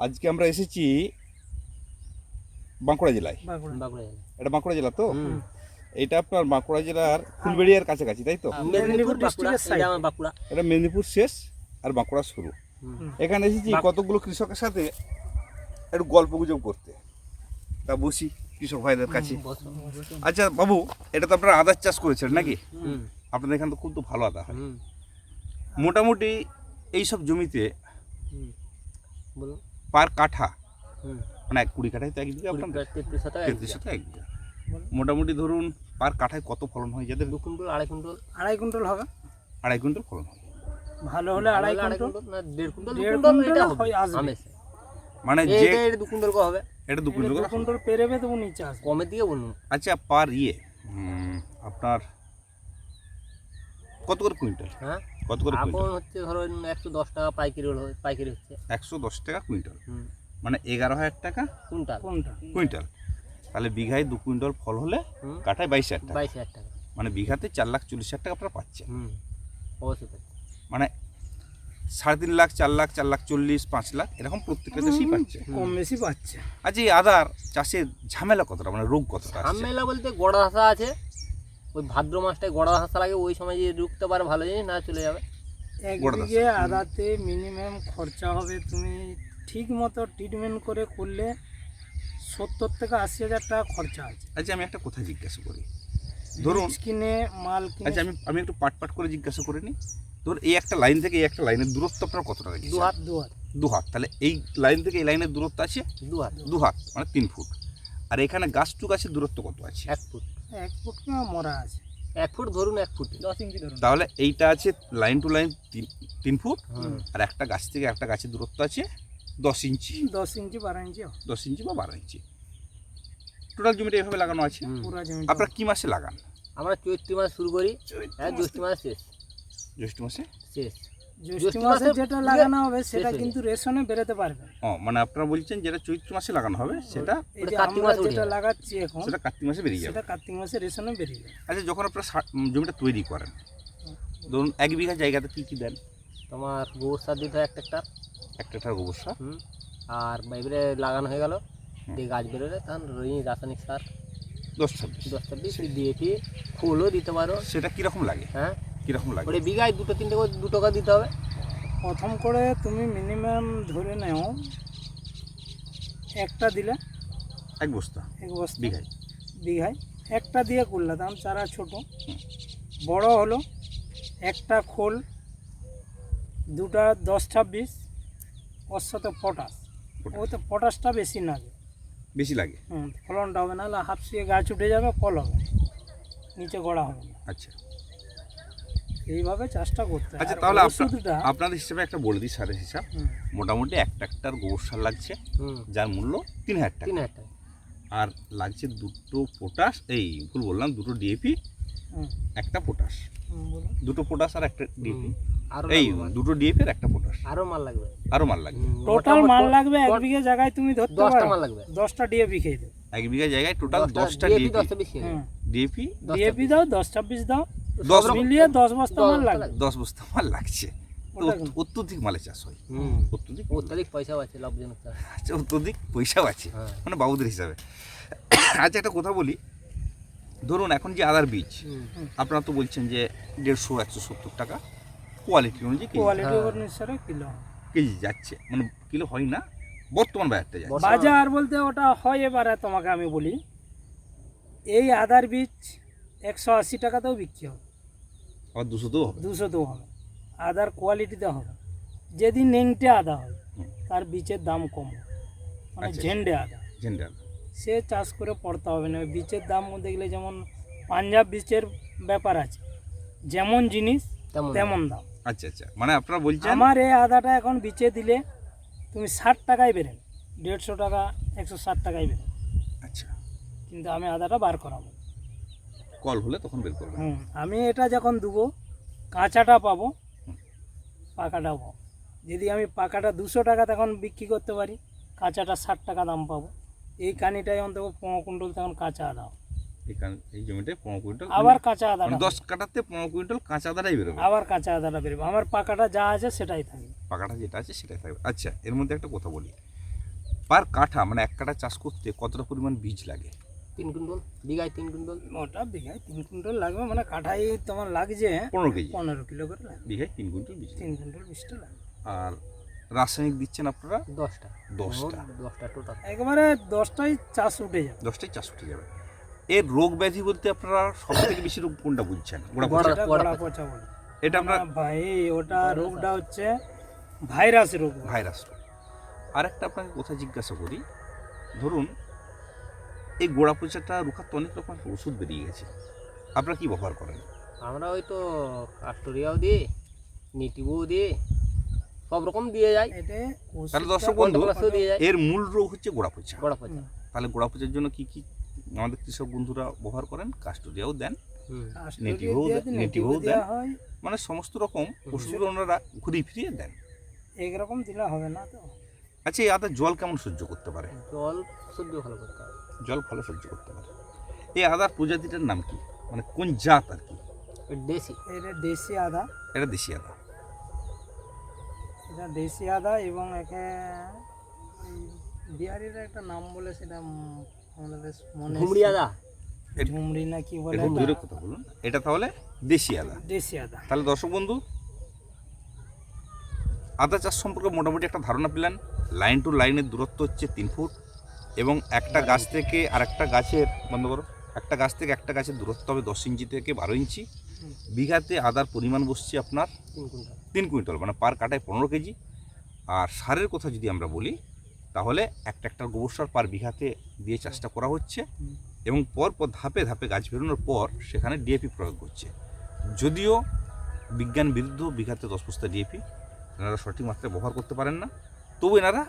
আজকে আমরা এসেছি বাঁকুড়া জেলায়। বাঁকুড়া। বাঁকুড়া জেলা এটা বাঁকুড়া জেলা তো? এটা আপনার বাঁকুড়া জেলার ফুলবেড়িয়ার কাছাকাছি তাই তো? side। এটা আমার বাঁকুড়া। এটা মেদিনীপুর শেষ আর বাঁকুড়া শুরু। এখানে এসেছি কতগুলো কৃষকের সাথে? একটু গল্প গুজব করতে। তা বসি কৃষক ভাইদের কাছে। আচ্ছা বাবু এটা তো আপনারা আদার চাষ করেছেন নাকি? হুম। আপনাদের এখানে তো খুব তো ভালো আদা হয়। মোটামুটি এইসব জমিতে পার কাঠা। মানে এক কুড়ি কাঠায় তো এক বিঘা তেত্রিশ শতক এক বিঘা। এক মোটামুটি ধরুন পার কাঠায় কত ফলন হয় যাদের? দু কুইন্টাল আড়াই কুইন্টাল। আড়াই কুইন্টাল হবে। আড়াই কুইন্টাল ফলন হয় ভালো হলে আড়াই কুইন্টাল। না দেড় কুইন্টাল দেড় কুইন্টাল হয়, হবে আসবে। মানে যে এটা- দু কুইন্টাল করে হবে। এটা দু কুইন্টাল দু করে কুইন্টাল পেরেবে তবু নিচে আসবে। কমের দিকে বলুন। আচ্ছা পার ইয়ে আপনার কত করে কুইন্টাল? হ্যাঁ? কত করে এখন হচ্ছে ধরুন একশো দশ টাকা পাইকারি পাইকারি হচ্ছে। একশো দশ টাকা কুইন্টাল? মানে এগারো হাজার টাকা? কুইন্টাল। কোনটা কুইন্টাল। তাহলে বিঘায় দু কুইন্টাল ফল হলে। কাঠায় বাইশ হাজার টাকা। বাইশ হাজার টাকা। মানে বিঘাতে চার লাখ চল্লিশ হাজার টাকা আপনারা পাচ্ছেন। হুম অবশ্যই মানে সাড়ে তিন লাখ চার লাখ চার লাখ চল্লিশ পাঁচ লাখ এরকম প্রত্যেকটা চাষি পাচ্ছে। কম বেশি পাচ্ছে। আচ্ছা এই আদার চাষের ঝামেলা কতটা? মানে রোগ কতটা? ঝামেলা বলতে গোড়া হাসা আছে ওই ভাদ্র মাসটায় গড়া হাসা লাগে ওই সময় যে রুখতে পারে ভালো জিনিস? না চলে যাবে। এক গোড়া বিঘে আদাতে মিনিমাম খরচা হবে তুমি ঠিক মতো ট্রিটমেন্ট করে করলে সত্তর থেকে আশি হাজার টাকা খরচা আছে। আচ্ছা আমি একটা কথা জিজ্ঞাসা করি। ধরুন কিনে মাল কিনে। আচ্ছা আমি আমি একটু পাট পাট করে জিজ্ঞাসা করে নিই ধরুন এই একটা লাইন থেকে এই একটা লাইনের দূরত্ব আপনার কত টাকা দু হাত দু হাত দু হাত তাহলে এই লাইন থেকে এই লাইনের দূরত্ব আছে? দু হাত দু হাত মানে তিন ফুট। আর এখানে গাছ টু গাছের দূরত্ব কত আছে? এক ফুট। এক ফুট মরা আছে। এক ফুট ধরুন এক ফুট। দশ ইঞ্চি ধরুন। তাহলে এইটা আছে লাইন টু লাইন তিন তিন ফুট। আর একটা গাছ থেকে একটা গাছের দূরত্ব আছে দশ ইঞ্চি। দশ ইঞ্চি বারো ইঞ্চি দশ ইঞ্চি বা বারো ইঞ্চি। টোটাল জমিটা এভাবে লাগানো আছে। আপনারা কি মাসে লাগান? আমরা চৈত্র মাস শুরু করি। হ্যাঁ জ্যৈষ্ঠ মাস শেষ। জ্যৈষ্ঠ মাসে? শেষ। জ্যৈষ্ঠ মাসে যেটা লাগানো হবে সেটা কিন্তু রেশনে বেরোতে পারবে। ও মানে আপনারা বলছেন যেটা চৈত্র মাসে লাগানো হবে সেটা কার্তিক মাসে যেটা লাগাচ্ছি এখন সেটা কার্তিক মাসে বেরিয়ে যাবে। সেটা কার্তিক মাসে রেশনে বেরিয়ে যাবে। আচ্ছা যখন আপনারা জমিটা তৈরি করেন ধরুন এক বিঘা জায়গাতে কী কী দেন? তোমার গোবর সার দিতে হয় একটা একটা একটা একটা গোবর সার? আর এবারে লাগানো হয়ে গেল। দিয়ে গাছ বেরোলে তখন রাসায়নিক সার। দশ ছাব্বিশ। দশ ছাব্বিশ ডিএপি ফুলও দিতে পারো। সেটা কীরকম লাগে? হ্যাঁ কীরকম লাগে? ওটা বিঘায় দুটো তিনটে করে দু টাকা দিতে হবে। প্রথম করে তুমি মিনিমাম ধরে নাও একটা দিলে। এক বস্তা এক বস্তা। বিঘায়। বিঘায়। একটা দিয়ে করলে দাম চারা ছোট। বড় হলো একটা খোল দুটা দশ ছাব্বিশ ওর সাথে পটাশ। ওতে পটাশটা বেশি লাগে। বেশি লাগে? হুম ফলনটা হবে নাহলে হাফসিয়ে গাছ উঠে যাবে ফল হবে। নিচে গড়া হবে না। আচ্ছা। এইভাবে চাষটা করতে আচ্ছা তাহলে আপনাদের হিসেবে একটা বলে দিই সারের হিসাব। মোটামুটি একটা একটার গোবর সার লাগছে যার মূল্য তিন হাজার টাকা। তিন হাজার টাকা। আর লাগছে দুটো পটাশ এই ভুল বললাম দুটো ডিএপি একটা পটাশ দুটো পটাশ আর একটা ডিএপি আরও এই দুটো ডিএপি আর একটা পটাশ আরও মাল লাগবে। আরও মাল লাগবে। টোটাল মাল লাগবে এক বিঘে জায়গায় তুমি ধরতে দশটা পারো। মাল লাগবে। দশটা ডিএপি খেয়ে দেবে। এক বিঘা জায়গায় টোটাল দশটা DAP ডিএপি দশটা বেশি হুম। ডিএপি ডিএপি দাও দশ ছাব্বিশ দাও। দশ মিলিয়ে দশ বস্তা মাল লাগবে। দশ বস্তা মাল লাগছে। অত্যধিক মালে চাষ হয়। হুম। অত্যধিক পয়সাও আছে লাভজনক আচ্ছা অত্যধিক পয়সাও আছে। হ্যাঁ। মানে বাবুদের হিসাবে। আচ্ছা একটা কথা বলি। ধরুন এখন যে আদার বীজ আপনারা তো বলছেন যে দেড়শো একশো সত্তর টাকা কোয়ালিটি অনুযায়ী কোয়ালিটি হ্যাঁ। অনুসারে কিলো। কেজি যাচ্ছে। মানে কিলো হয় না বর্তমান বাজারটা যাচ্ছে। বাজার বলতে ওটা হয় এবারে তোমাকে আমি বলি। এই আদার বীজ একশো আশি টাকাতেও বিক্রি হবে আবার দুশোতেও হবে। দুশোতেও হবে। আদার কোয়ালিটিতে হবে। যেদিন নেংটে আদা হয় তার বীজের দাম কম। মানে আচ্ছা। ঝেন্ডে আদা। জেন্ডার সে চাষ করে পড়তে হবে না। বীজের দাম দেখলে যেমন পাঞ্জাব বীজের ব্যাপার আছে যেমন জিনিস তেমন তেমন দাম। আচ্ছা আচ্ছা। মানে আপনারা বলছেন আমার এই আদাটা এখন বিচে দিলে তুমি ষাট টাকায় বেরেন দেড়শো টাকা একশো ষাট টাকায় বেরেন আচ্ছা। কিন্তু আমি আদাটা বার করাবো। কল হলে তখন বের করবেন। আমি এটা যখন দেবো কাঁচাটা পাবো পাকাটা পাবো। যদি আমি পাকাটা দুশো টাকা তখন বিক্রি করতে পারি কাঁচাটা ষাট টাকা দাম পাবো। এই কানিটায় অন্তত পনেরো কুইন্টাল তখন কাঁচা আদা। এখান এই জমিতে পনেরো কুইন্টাল আবার কাঁচা আদাটা মানে দশ কাটাতে পনেরো কুইন্টাল কাঁচা আদাটাই বেরোবে। আবার কাঁচা আদাটা বেরোবে। আমার পাকাটা যা আছে সেটাই থাকবে। পাকাটা যেটা আছে সেটাই থাকবে। আচ্ছা এর মধ্যে একটা কথা বলি। পার কাঠা মানে এক কাঠা চাষ করতে কতটা পরিমাণ বীজ লাগে? তিন কুইন্টল বিঘায় তিন কুইন্টল। ওটা বিঘায় তিন কুইন্টাল লাগবে মানে কাঠাই তোমার লাগছে পনেরো কেজি। পনেরো কিলো করে লাগবে। বিঘায় তিন কুইন্টাল বীজ তিন কুইন্টাল বিশটা লাগবে। আর রাসায়নিক দিচ্ছেন আপনারা? দশটা। দশটা। দশটা টোটাল একবারে দশটাই চাষ উঠে যাবে। দশটাই চাষ উঠে যাবে। এর রোগ ব্যাধি বলতে আপনারা সব থেকে বেশি রোগ কোনটা বুঝছেন? গোড়া পচা। বলে। এটা না ভাই ওটা রোগটা হচ্ছে ভাইরাস রোগ। ভাইরাস রোগ। আর একটা আপনাকে কথা জিজ্ঞাসা করি। ধরুন এই গোড়া পচাটা রুখার তো অনেক রকম ওষুধ বেরিয়ে গেছে। আপনারা কি ব্যবহার করেন? আমরা ওই তো কাস্টোরিয়াও দিই নিটিবও দিই সব রকম দিয়ে যাই। তাহলে দর্শক বন্ধু এর মূল রোগ হচ্ছে গোড়া পচা গোড়া পচা তাহলে গোড়া পচার জন্য কি কি আমাদের কৃষক বন্ধুরা ব্যবহার করেন? কাস্টোরিয়াও দেন নেটিভও নেটিভও দেন। হয়। মানে সমস্ত রকম ওষুধ ওনারা ঘুরিয়ে ফিরিয়ে দেন। একরকম দিলে হবে না তো। আচ্ছা এই আদা জল কেমন সহ্য করতে পারে? জল সহ্য ভালো করতে হবে। জল ভালো সহ্য করতে পারে। এই আদার প্রজাতিটার নাম কি? মানে কোন জাত আর কি? দেশি। এটা দেশি আদা। এটা দেশি আদা। এটা দেশি আদা এবং একে বিহারির একটা নাম বলে সেটা আমাদের মনে ঘুমড়ি আদা? ঝুমড়ি না কি বলে একটু দূরে কথা বলুন। এটা তাহলে দেশি আদা। দেশি আদা। তাহলে দর্শক বন্ধু আদা চাষ সম্পর্কে মোটামুটি একটা ধারণা পেলেন। লাইন টু লাইনের দূরত্ব হচ্ছে তিন ফুট। এবং একটা গাছ থেকে আরেকটা গাছের বন্ধ করো একটা গাছ থেকে একটা গাছের দূরত্ব হবে দশ ইঞ্চি থেকে বারো ইঞ্চি। বিঘাতে আদার পরিমাণ বসছে আপনার তিন কুইন্টাল। মানে পার কাটায় পনেরো কেজি। আর সারের কথা যদি আমরা বলি তাহলে একটা একটা গোবর সার পার বিঘাতে দিয়ে চাষটা করা হচ্ছে এবং পর পর ধাপে ধাপে গাছ বেরোনোর পর সেখানে ডিএপি প্রয়োগ করছে যদিও বিজ্ঞান বিরুদ্ধ বিঘাতে দশ বস্তা ডিএপি এনারা সঠিক মাত্রায় ব্যবহার করতে পারেন না তবু এনারা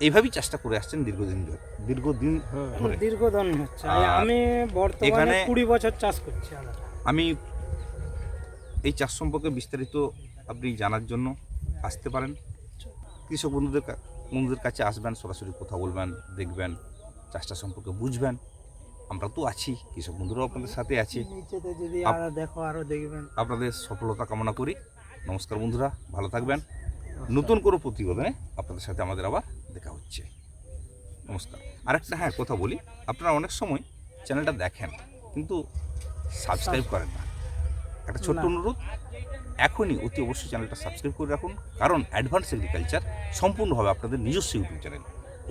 এইভাবেই চাষটা করে আসছেন দীর্ঘদিন ধরে। দীর্ঘদিন ধরে। দীর্ঘদিন হচ্ছে। আমি বর্তমানে কুড়ি বছর চাষ করছি আমি এই চাষ সম্পর্কে বিস্তারিত আপনি জানার জন্য আসতে পারেন। কৃষক বন্ধুদের বন্ধুদের কাছে আসবেন সরাসরি কথা বলবেন দেখবেন চাষটা সম্পর্কে বুঝবেন। আমরা তো আছি কৃষক বন্ধুরাও আপনাদের সাথে আছে। দেখো আরও দেখবেন। আপনাদের সফলতা কামনা করি। নমস্কার বন্ধুরা ভালো থাকবেন। নতুন কোনো প্রতিবেদনে আপনাদের সাথে আমাদের আবার হচ্ছে। নমস্কার। আরেকটা হ্যাঁ কথা বলি। আপনারা অনেক সময় চ্যানেলটা দেখেন কিন্তু সাবস্ক্রাইব করেন না। একটা ছোট্ট অনুরোধ এখনই অতি অবশ্যই চ্যানেলটা সাবস্ক্রাইব করে রাখুন কারণ অ্যাডভান্স এগ্রিকালচার সম্পূর্ণভাবে আপনাদের নিজস্ব ইউটিউব চ্যানেল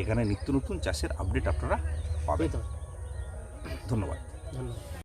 এখানে নিত্য নতুন চাষের আপডেট আপনারা পাবেন। ধন্যবাদ। ধন্যবাদ।